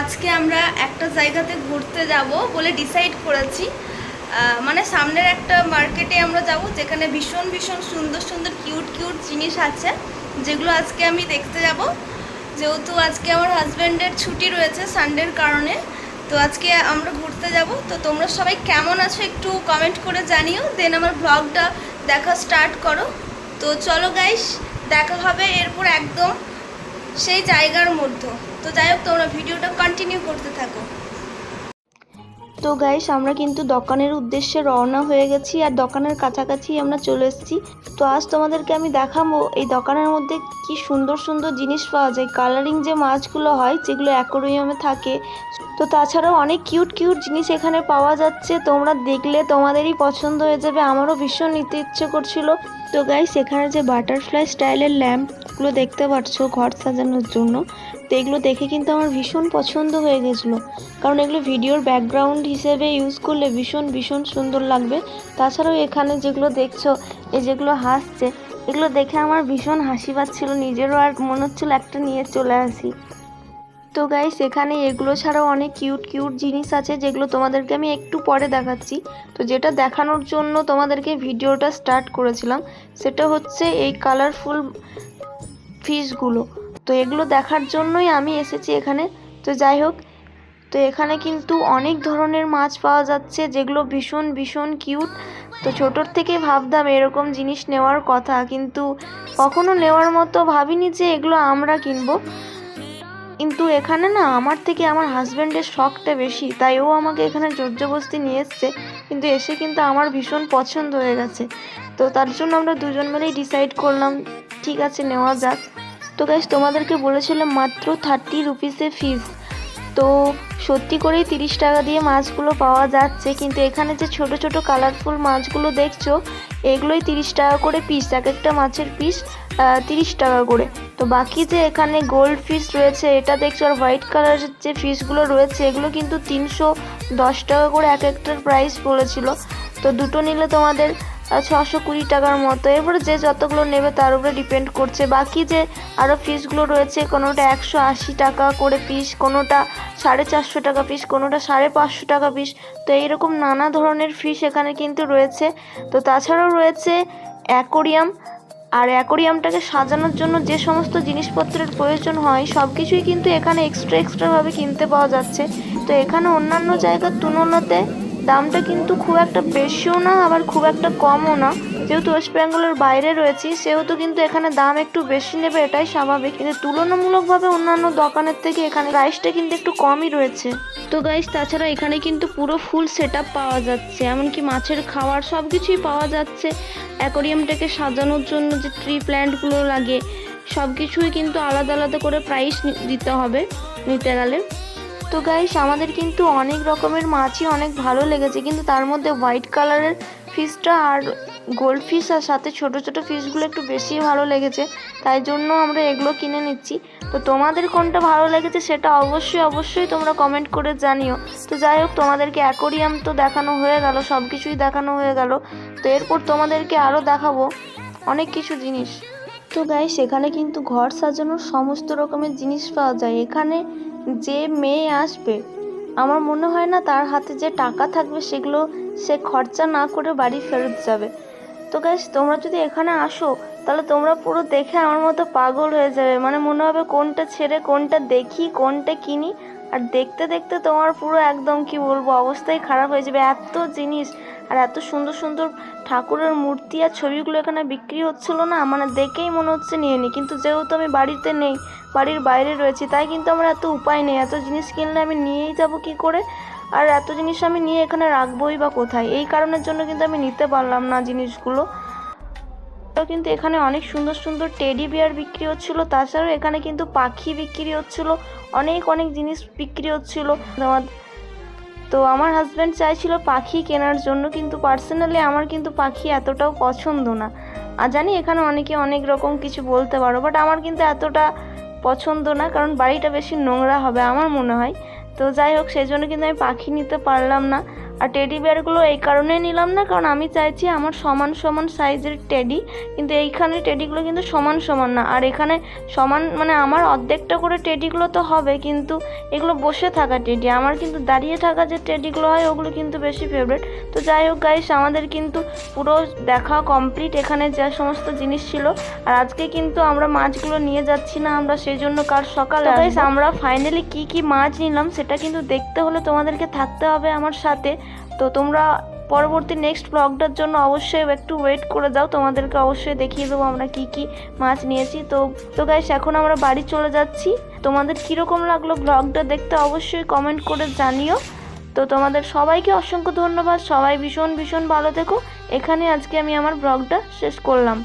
আজকে আমরা একটা জায়গাতে ঘুরতে যাব বলে ডিসাইড করেছি। মানে সামনের একটা মার্কেটে আমরা যাব যেখানে ভীষণ ভীষণ সুন্দর সুন্দর কিউট কিউট জিনিস আছে, যেগুলো আজকে আমি দেখতে যাব। যেহেতু আজকে আমার হাজব্যান্ডের ছুটি রয়েছে সানডের কারণে, তো আজকে আমরা ঘুরতে যাব। তো তোমরা সবাই কেমন আছো একটু কমেন্ট করে জানিও। দেন আমার ব্লগটা দেখা স্টার্ট করো। তো চলো গাইস দেখা হবে এরপর একদম সেই জায়গার মধ্যে। তো যাই হোক তোমরা ভিডিওটা কন্টিনিউ করতে থাকো। তো গাইস আমরা কিন্তু দোকানের উদ্দেশ্যে রওনা হয়ে গেছি আর দোকানের কাছাকাছি আমরা চলে এসেছি। তো আজ তোমাদেরকে আমি দেখাবো এই দোকানের মধ্যে কি সুন্দর সুন্দর জিনিস পাওয়া যায় কালারিং যে মাছগুলো হয় যেগুলো অ্যাকোরিয়ামে থাকে। তো তাছাড়াও অনেক কিউট কিউট জিনিস এখানে পাওয়া যাচ্ছে। তোমরা দেখলে তোমাদেরই পছন্দ হয়ে যাবে, আমারও ভীষণ নিতে ইচ্ছে করছিল। তো গাইস এখানে যে বাটারফ্লাই স্টাইলের ল্যাম্পগুলো দেখতে পাচ্ছ ঘর সাজানোর জন্য। তো এগুলো দেখে কিন্তু আমার ভীষণ পছন্দ হয়ে গেছিল। কারণ এগুলো ভিডিওর ব্যাকগ্রাউন্ড হিসেবে ইউজ করলে ভীষণ ভীষণ সুন্দর লাগবে। তাছাড়াও এখানে যেগুলো দেখছ, এই যেগুলো হাসছে, এগুলো দেখে আমার ভীষণ হাসি পাচ্ছিল। নিজেরও আর মনে হচ্ছিল একটা নিয়ে চলে আসি। তো গাইস এখানে এগুলো ছাড়াও অনেক কিউট কিউট জিনিস আছে যেগুলো তোমাদেরকে আমি একটু পরে দেখাচ্ছি। তো যেটা দেখানোর জন্য তোমাদেরকে ভিডিওটা স্টার্ট করেছিলাম, সেটা হচ্ছে এই কালারফুল ফিশগুলো তো এগুলো দেখার জন্যই আমি এসেছি এখানে। তো যাই হোক, তো এখানে কিন্তু অনেক ধরনের মাছ পাওয়া যাচ্ছে, যেগুলো ভীষণ ভীষণ কিউট তো ছোটোর থেকে ভাবতাম এরকম জিনিস নেওয়ার কথা, কিন্তু কখনো নেওয়ার মতো ভাবিনি যে এগুলো আমরা কিনবো। কিন্তু এখানে না, আমার থেকে আমার হাজব্যান্ডের শখটা বেশি, তাই ও আমাকে এখানে জোরজবস্তি নিয়ে এসছে। কিন্তু এসে কিন্তু আমার ভীষণ পছন্দ হয়ে গেছে। তো তার জন্য আমরা দুজন মিলেই ডিসাইড করলাম, ঠিক আছে, নেওয়া যাক। তো গাইস তোমাদেরকে বলেছিলাম মাত্র থার্টি রুপিসে ফিস তো সত্যি করেই তিরিশ টাকা দিয়ে মাছগুলো পাওয়া যাচ্ছে, কিন্তু এখানে যে ছোট ছোট কালারফুল মাছগুলো দেখছ, এগুলোই তিরিশ টাকা করে পিস এক একটা মাছের পিস তিরিশ টাকা করে। তো বাকি যে এখানে গোল্ড ফিশ রয়েছে, এটা দেখছ, আর হোয়াইট কালারের যে ফিশগুলো রয়েছে, এগুলো কিন্তু তিনশো দশ টাকা করে এক একটার প্রাইস বলেছিল। তো দুটো নিলে তোমাদের ছশো কুড়ি টাকার মতো। এরপরে যে যতগুলো নেবে তার উপরে ডিপেন্ড করছে। বাকি যে আরও ফিশগুলো রয়েছে, কোনোটা একশো আশি টাকা করে পিস কোনোটা সাড়ে চারশো টাকা পিস কোনোটা সাড়ে পাঁচশো টাকা পিস তো এইরকম নানা ধরনের ফিস এখানে কিন্তু রয়েছে। তো তাছাড়াও রয়েছে অ্যাকোরিয়াম আর অ্যাকোরিয়ামটাকে সাজানোর জন্য যে সমস্ত জিনিসপত্রের প্রয়োজন হয় সব কিছুই কিন্তু এখানে এক্সট্রা এক্সট্রাভাবে কিনতে পাওয়া যাচ্ছে। তো এখানে অন্যান্য জায়গার তুলনাতে দামটা কিন্তু খুব একটা বেশিও না, আবার খুব একটা কমও না। যেহেতু ওয়েস্ট বেঙ্গলের বাইরে রয়েছি, সেহেতু কিন্তু এখানে দাম একটু বেশি নেবে, এটাই স্বাভাবিক। কিন্তু তুলনামূলকভাবে অন্যান্য দোকানের থেকে এখানে প্রাইসটা কিন্তু একটু কমই রয়েছে। তো গাইস তাছাড়া এখানে কিন্তু পুরো ফুল সেট পাওয়া যাচ্ছে, এমনকি মাছের খাওয়ার সব কিছুই পাওয়া যাচ্ছে। অ্যাকোরিয়ামটাকে সাজানোর জন্য যে ট্রি প্ল্যান্টগুলো লাগে সব কিছুই কিন্তু আলাদা আলাদা করে প্রাইস দিতে হবে, নিতে গেলে। তো গাইস আমাদের কিন্তু অনেক রকমের মাছই অনেক ভালো লেগেছে, কিন্তু তার মধ্যে হোয়াইট কালারের ফিশটা আর গোল্ড ফিশ আর সাথে ছোট ছোট ফিশগুলো একটু বেশি ভালো লেগেছে, তাই জন্য আমরা এগুলো কিনে নিচ্ছি। তো তোমাদের কোনটা ভালো লেগেছে সেটা অবশ্যই অবশ্যই তোমরা কমেন্ট করে জানিও। তো যাই হোক তোমাদেরকে অ্যাকোরিয়াম তো দেখানো হয়ে গেল সব কিছুই দেখানো হয়ে গেল। তো এরপর তোমাদেরকে আরও দেখাবো অনেক কিছু জিনিস। তো গাই সেখানে কিন্তু ঘর সাজানোর সমস্ত রকমের জিনিস পাওয়া যায়। এখানে যে মেয়ে আসবে, আমার মনে হয় না তার হাতে যে টাকা থাকবে সেগুলো সে খরচা না করে বাড়ি ফেরত যাবে। তো গাইস তোমরা যদি এখানে আসো, তাহলে তোমরা পুরো দেখে আমার মতো পাগল হয়ে যাবে। মানে মনে হবে কোনটা ছেড়ে, কোনটা দেখি, কোনটা কিনি। আর দেখতে দেখতে তোমার পুরো একদম, কি বলব, অবস্থাই খারাপ হয়ে যাবে। এত জিনিস, আর এত সুন্দর সুন্দর ঠাকুরের মূর্তি আর ছবিগুলো এখানে বিক্রি হচ্ছিল না মানে দেখেই মনে হচ্ছে নিয়ে নিই কিন্তু যেহেতু আমি বাড়িতে নেই, বাড়ির বাইরে রয়েছি, তাই কিন্তু আমার এত উপায় নেই। এত জিনিস কিনলে আমি নিয়েই যাব কি করে? আর এত জিনিস আমি নিয়ে এখানে রাখবোই বা কোথায়? এই কারণের জন্য কিন্তু আমি নিতে পারলাম না জিনিসগুলো। তো কিন্তু এখানে অনেক সুন্দর সুন্দর টেডি বিয়ার বিক্রি হচ্ছিল। তাছাড়াও এখানে কিন্তু পাখি বিক্রি হচ্ছিল, অনেক অনেক জিনিস বিক্রি হচ্ছিল। তো আমার হাজব্যান্ড চাইছিল পাখি কেনার জন্য, কিন্তু পার্সোনালি আমার কিন্তু পাখি এতটাও পছন্দ না। আর জানি এখানে অনেকে অনেক রকম কিছু বলতে পারো বাট আমার কিন্তু এতটা পছন্দ না, কারণ বাড়িটা বেশি নোংরা হবে আমার মনে হয়। তো যাই হোক সেই জন্য কিন্তু আমি পাখি নিতে পারলাম না। আর টেডি বিয়ারগুলো এই কারণে নিলাম না কারণ আমি চাইছি আমার সমান সমান সাইজের টেডি কিন্তু এইখানে টেডিগুলো কিন্তু সমান সমান না। আর এখানে সমান মানে আমার অর্ধেকটা করে টেডিগুলো তো হবে কিন্তু এগুলো বসে থাকা টেডি আমার কিন্তু দাঁড়িয়ে থাকা যে টেডিগুলো হয় ওগুলো কিন্তু বেশি ফেভারিট তো যাই হোক গাইস আমাদের কিন্তু পুরো দেখা কমপ্লিট এখানে যা সমস্ত জিনিস ছিল। আর আজকে কিন্তু আমরা মাছগুলো নিয়ে যাচ্ছি না আমরা সেই জন্য কাল সকালে গাইস আমরা ফাইনালি কি কি মাছ নিলাম সেটা কিন্তু দেখতে হলে তোমাদেরকে থাকতে হবে আমার সাথে। তো তোমরা পরবর্তী নেক্সট ব্লগটার জন্য অবশ্যই একটু ওয়েট করে দাও তোমাদেরকে অবশ্যই দেখিয়ে দেবো আমরা কি কি মাছ নিয়েছি। তো তো গাইস এখন আমরা বাড়ি চলে যাচ্ছি। তোমাদের কীরকম লাগল ব্লগটা দেখতে অবশ্যই কমেন্ট করে জানিও। তো তোমাদের সবাইকে অসংখ্য ধন্যবাদ। সবাই ভীষণ ভীষণ ভালো থেকো। এখানে আজকে আমি আমার ব্লগটা শেষ করলাম।